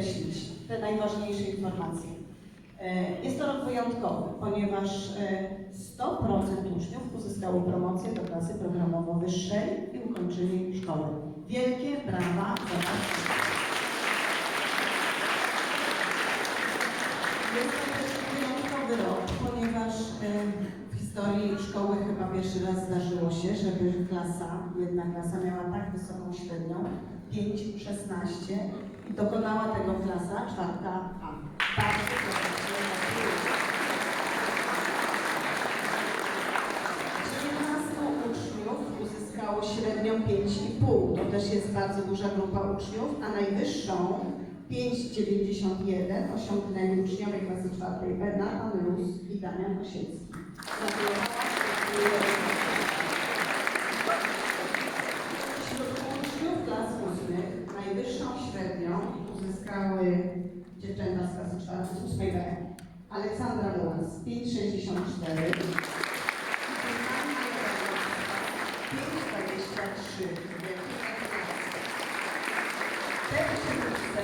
podkreślić te najważniejsze informacje. E, Jest to rok wyjątkowy, ponieważ e, 100% uczniów uzyskało promocję do klasy programowo-wyższej i ukończyli szkołę. Wielkie brawa za Was. Jest to też wyjątkowy rok, ponieważ e, w historii szkoły chyba pierwszy raz zdarzyło się, żeby klasa, jedna klasa miała tak wysoką średnią, 5,16 i dokonała tego klasa czwarta A. Bardzo serdecznie gratuluję. 19 uczniów uzyskało średnią 5,5. To też jest bardzo duża grupa uczniów, a najwyższą 5,91 osiągnęli uczniowie klasy czwartej Bernard Luz i Damian Osiecki. Gratuluję. Wśród uczniów klas ósmych najwyższą średnią uzyskały dziewczęta z z ósmej B. Aleksandra Mułas 5,64 5,23 Te uczennice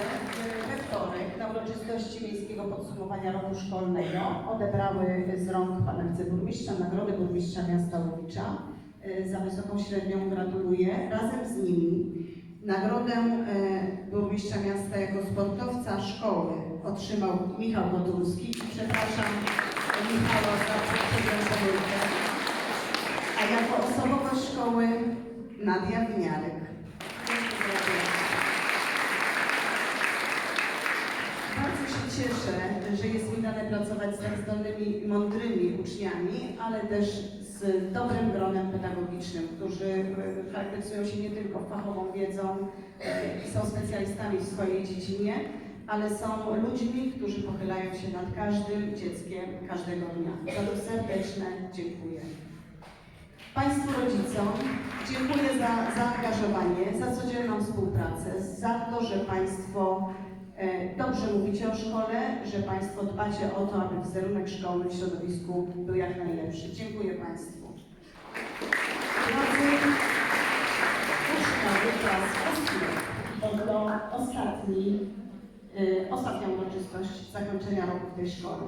we wtorek na uroczystości miejskiego podsumowania roku szkolnego odebrały z rąk pana wiceburmistrza nagrodę burmistrza miasta Łowicza. E, Za wysoką średnią gratuluję. Razem z nimi nagrodę e, burmistrza miasta jako sportowca szkoły otrzymał Michał Gotulski. Przepraszam Michała za pomyłkę. A jako osobowość szkoły Nadia Winiarek. Bardzo się cieszę, że jest mi dane pracować z tak zdolnymi i mądrymi uczniami, ale też z dobrym gronem pedagogicznym, którzy e, charakteryzują się nie tylko fachową wiedzą e, i są specjalistami w swojej dziedzinie, ale są ludźmi, którzy pochylają się nad każdym dzieckiem każdego dnia. Za to serdeczne dziękuję. Państwu rodzicom dziękuję za zaangażowanie, za codzienną współpracę, za to, że Państwo dobrze mówicie o szkole, że Państwo dbacie o to, aby wizerunek szkoły w środowisku był jak najlepszy. Dziękuję Państwu. Drodzy oto ostatni, e, ostatnia uroczystość zakończenia roku w tej szkole.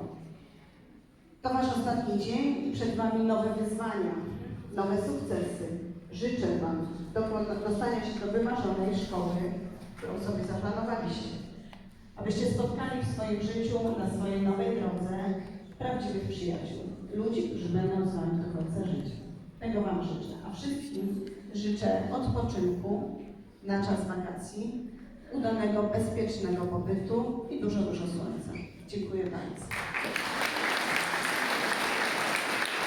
To Wasz ostatni dzień i przed Wami nowe wyzwania, nowe sukcesy. Życzę Wam dostania się do wymarzonej szkoły, swoim życiu, na swojej nowej drodze prawdziwych przyjaciół, ludzi, którzy będą z Wami do końca życia. Tego Wam życzę. A wszystkim życzę odpoczynku na czas wakacji, udanego, bezpiecznego pobytu i dużo, dużo słońca. Dziękuję